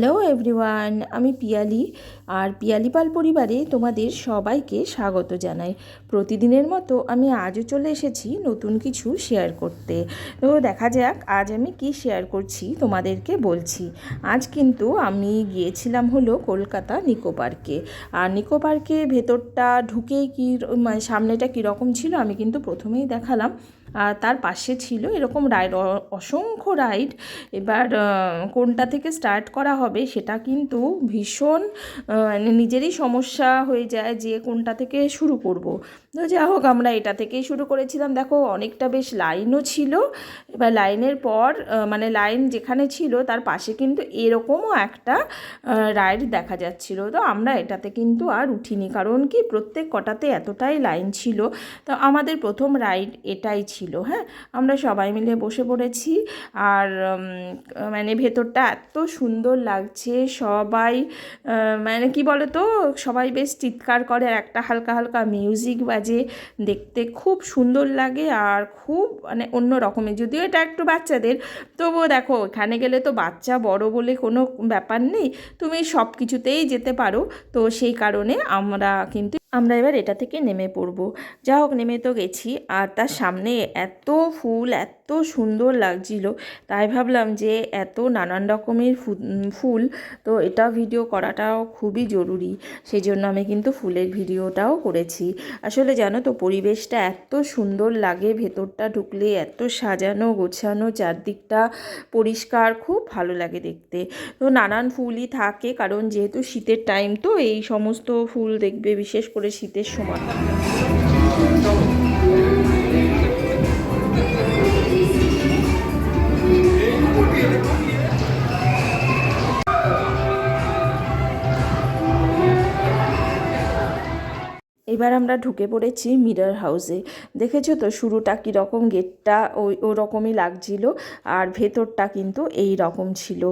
Hello everyone, আমি পিয়ালি আর পিয়ালি পাল পরিবারে তোমাদের সবাইকে স্বাগত জানাই। প্রতিদিনের মতো আমি আজও চলে এসেছি নতুন কিছু শেয়ার করতে। তো দেখা যাক আজ আমি কি শেয়ার করছি তোমাদেরকে বলছি। আজ কিন্তু আমি গিয়েছিলাম হলো কলকাতা নিকো পার্কে আর নিকো পার্কে ভেতরটা ঢুকেই কি মানে সামনেটা কীরকম ছিল আমি কিন্তু প্রথমেই দেখালাম। আর তার পাশে ছিল এরকম রাইড অসংখ্য রাইড। এবার কোনটা থেকে স্টার্ট করা হবে সেটা কিন্তু ভীষণ মানে নিজেরই সমস্যা হয়ে যায় যে কোনটা থেকে শুরু করব। তো যা হোক, আমরা এটা থেকেই শুরু করেছিলাম। দেখো, অনেকটা বেশ লাইনও ছিল। এবার লাইনের পর মানে লাইন যেখানে ছিল, তার পাশে কিন্তু এরকমও একটা রাইড দেখা যাচ্ছিল। তো আমরা এটাতে কিন্তু আর উঠিনি। কারণ কি, প্রত্যেক কটাতে এতটাই লাইন ছিল। তো আমাদের প্রথম রাইড এটাই ছিল হ্যাঁ? আমরা সবাই মিলে বসে পড়েছি আর মানে ভেতরটা এত সুন্দর লাগছে, সবাই মানে কি বলো তো সবাই বেশ চিৎকার করে আর একটা হালকা হালকা মিউজিক বাজে, দেখতে খুব সুন্দর লাগে আর খুব মানে অন্য রকমের, যদিও এটা একটু বাচ্চাদের, তবুও দেখো, এখানে গেলে তো বাচ্চা বড় বলে কোনো ব্যাপার নেই, তুমি সব কিছুতেই যেতে পারো, তো সেই কারণে আমরা কিন্তু আমরা এবার এটা থেকে নেমে পড়ব। যা হোক নেমে তো গেছি, আর তার সামনে এত ফুল, এত সুন্দর লাগছিল। তাই ভাবলাম যে এত নানান রকমের ফুল, তো এটা ভিডিও করাটাও খুবই জরুরি। সেই জন্য আমি কিন্তু ফুলের ভিডিওটাও করেছি। আসলে জানো তো, পরিবেশটা এত সুন্দর লাগে, ভেতরটা ঢুকলে এত সাজানো, গোছানো, চারদিকটা পরিষ্কার, খুব ভালো লাগে দেখতে। তো নানান ফুলই থাকে, কারণ যেহেতু শীতের টাইম তো এই সমস্ত ফুল দেখবে, বিশেষ করে শীতের সময়। আমরা ঢুকে পড়েছি মিরর হাউসে। দেখেছ তো শুরুটা কীরকম গেটটা ওই, ওরকমই লাগছিল আর ভেতরটা কিন্তু এই রকম ছিল।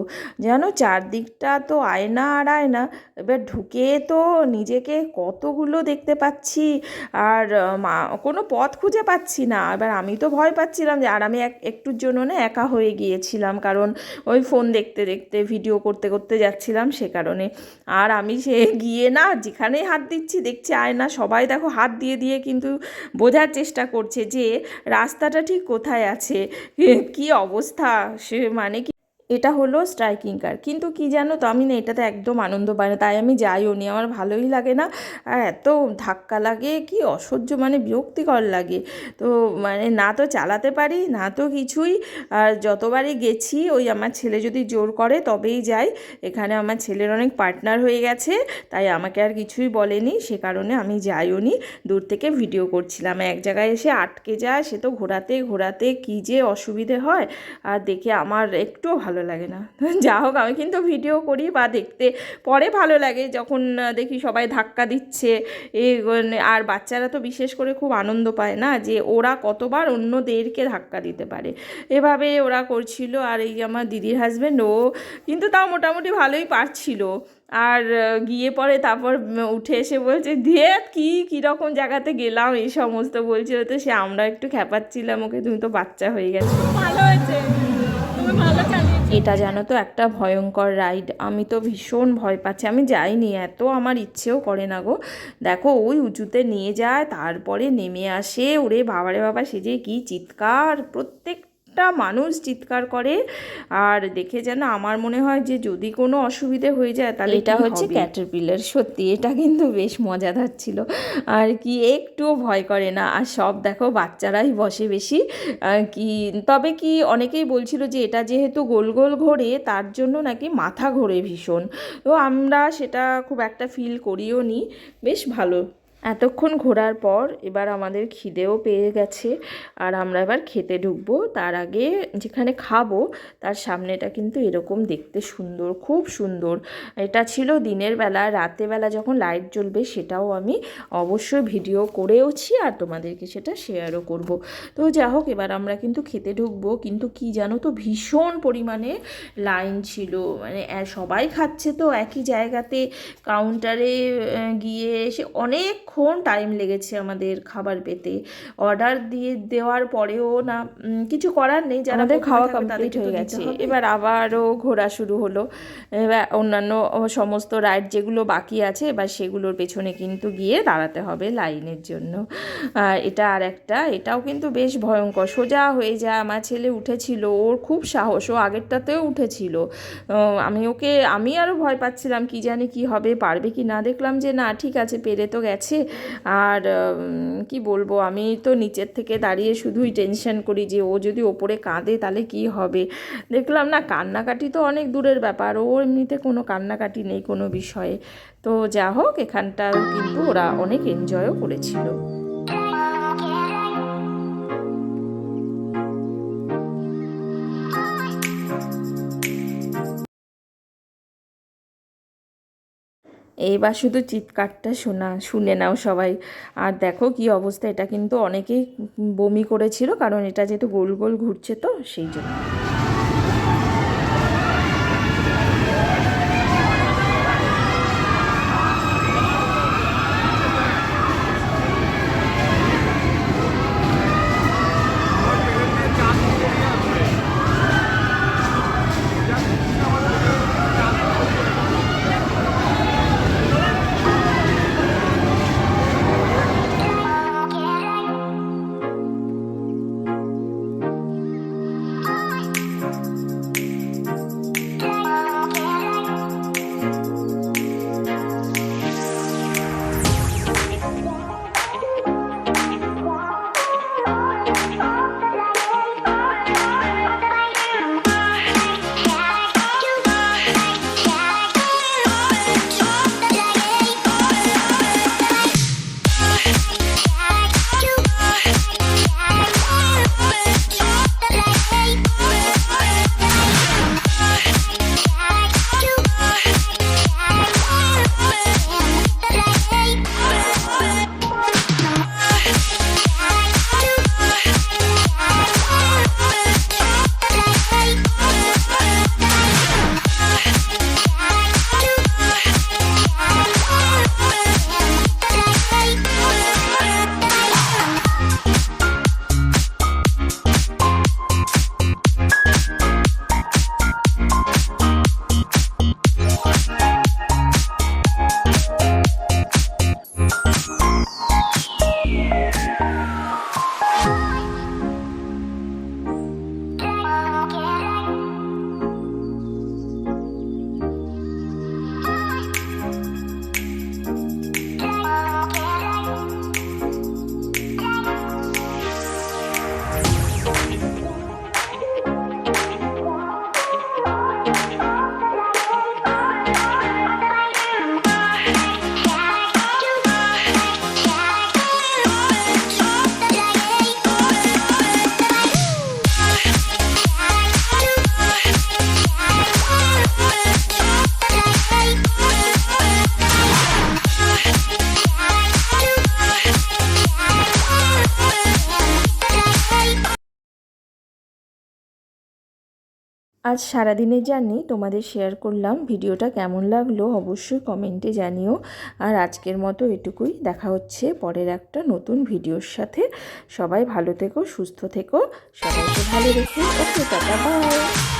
জানো চারদিকটা তো আয়না আর আয়না, এবার ঢুকে তো নিজেকে কতগুলো দেখতে পাচ্ছি আর মা- কোনো পথ খুঁজে পাচ্ছি না। এবার আমি তো ভয় পাচ্ছিলাম যে, আর আমি এক, একটুর জন্য না একা হয়ে গিয়েছিলাম, কারণ ওই ফোন দেখতে দেখতে, ভিডিও করতে করতে যাচ্ছিলাম সে কারণে। আর আমি সে গিয়ে না যেখানেই হাত দিচ্ছি, দেখছি আয়না সবাই দেখো হাত দিয়ে দিয়ে কিন্তু বোঝার চেষ্টা করছে যে রাস্তাটা ঠিক কোথায় আছে? কি অবস্থা? সে মানে কি এটা হলো স্ট্রাইকিং কার কিন্তু কি জানো তো, আমি না এটাতে একদম আনন্দ পাই না, তাই আমি যাইও নি, আমার ভালোই লাগে না। আর এত ধাক্কা লাগে, কি অসহ্য মানে বিরক্তিকর লাগে। তো মানে না তো চালাতে পারি, না তো কিছুই। আর যতবারই গেছি, ওই আমার ছেলে যদি জোর করে, তবেই যাই। এখানে আমার ছেলের অনেক পার্টনার হয়ে গেছে, তাই আমাকে আর কিছুই বলেনি, সে কারণে আমি যাইও নি। দূর থেকে ভিডিও করছিলাম, এক জায়গায় এসে আটকে যায়, সে তো ঘোরাতে ঘোরাতে কী যে অসুবিধে হয়। আর দেখে আমার একটু ভালো লাগে না। যা হোক, আমি কিন্তু ভিডিও করি বা দেখতে। পরে ভালো লাগে যখন দেখি সবাই ধাক্কা দিচ্ছে। এই মানে আর বাচ্চারা তো বিশেষ করে খুব আনন্দ পায় না যে ওরা কতবার অন্যদেরকে ধাক্কা দিতে পারে। এভাবে ওরা করছিল আর এই আমার দিদির হাজব্যান্ড ও কিন্তু তাও মোটামুটি ভালোই পারছিল। আর গিয়ে পরে তারপর উঠে এসে বলছে দিয়ে কি কীরকম জায়গাতে গেলাম? এই সমস্ত বলছিল। তো সে, আমরা একটু খ্যাপাচ্ছিলাম ওকে, তুমি তো বাচ্চা হয়ে গেছে। ভালো হয়েছে। তুমি ভালো এটা জানো তো একটা ভয়ঙ্কর রাইড। আমি তো ভীষণ ভয় পাচ্ছি। আমি যাইনি, এত আমার ইচ্ছেও করে না গো। দেখো, ওই উঁচুতে নিয়ে যায়, তারপরে নেমে আসে। ওরে বাবারে বাবা, সে যে কী চিৎকার! প্রত্যেকটা মানুষ চিৎকার করে আর দেখে যেন আমার মনে হয় যে যদি কোনো অসুবিধে হয়ে যায় তাহলে এটা হচ্ছে ক্যাটারপিলার সত্যি এটা কিন্তু বেশ মজাদার ছিল। আর কি একটুও ভয় করে না আর সব দেখো বাচ্চারাই বসে বেশি আর কি তবে কি অনেকেই বলছিল যে এটা যেহেতু গোল গোল ঘোরে তার জন্য নাকি মাথা ঘোরে ভীষণ। তো আমরা সেটা খুব একটা ফিল করিও নি বেশ ভালো। এতক্ষণ ঘোরার পর এবার আমাদের খিদেও পেয়ে গেছে আর আমরা এবার খেতে ঢুকবো। তার আগে যেখানে খাব, তার সামনেটা কিন্তু এরকম দেখতে সুন্দর, খুব সুন্দর। এটা ছিল দিনের বেলা রাতের বেলা যখন লাইট জ্বলবে সেটাও আমি অবশ্যই ভিডিও করেওছি আর তোমাদেরকে সেটা শেয়ারও করব। তো যা হোক, এবার আমরা কিন্তু খেতে ঢুকবো। কিন্তু কি জানো তো, ভীষণ পরিমাণে লাইন ছিল। মানে সবাই খাচ্ছে তো একই জায়গাতে। কাউন্টারে গিয়ে সে অনেকক্ষণ অনেকক্ষণ টাইম লেগেছে আমাদের খাবার পেতে। অর্ডার দিয়ে দেওয়ার পরেও না কিছু করার নেই যারা আমাদের খাওয়া কমপ্লিট হয়ে গেছে। এবার আবারও ঘোরা শুরু হলো। এবার অন্যান্য সমস্ত রাইড যেগুলো বাকি আছে এবার সেগুলোর পেছনে কিন্তু গিয়ে দাঁড়াতে হবে লাইনের জন্য। এটা আর একটা এটাও কিন্তু বেশ ভয়ঙ্কর। সোজা হয়ে যায় আমার ছেলে উঠেছিল ওর খুব সাহস ও আগেরটাতেও উঠেছিল। আমি ওকে আমি আরও ভয় পাচ্ছিলাম কি জানি কি হবে পারবে কি না? দেখলাম যে না ঠিক আছে পেরে তো গেছে। আর কি বলব, আমি তো নিচের থেকে দাঁড়িয়ে শুধুই টেনশন করি যে ও যদি ওপরে কাঁদে তাহলে কি হবে? দেখলাম না, কান্নাকাটি তো অনেক দূরের ব্যাপার। ও এমনিতে কোনো কান্নাকাটি নেই কোনো বিষয়ে। তো যা হোক এখানটা কিন্তু ওরা অনেক এনজয়ও করেছিল। এইবার শুধু চিৎকারটা শোনা, শুনে নাও সবাই। আর দেখো কি অবস্থা, এটা কিন্তু অনেকেই বমি করেছিল, কারণ এটা যেহেতু গোল গোল ঘুরছে তো, সেই জন্য। আজ সারাদিনের জার্নি তোমাদের শেয়ার করলাম। ভিডিওটা কেমন লাগল অবশ্যই কমেন্টে জানিও। আর আজকের মতো এটুকুই। দেখা হচ্ছে পরের একটা নতুন ভিডিওর সাথে। সবাই ভালো থেকো, সুস্থ থেকো। সবাইকে ভালো রেখো। ওকে, টাটা বাই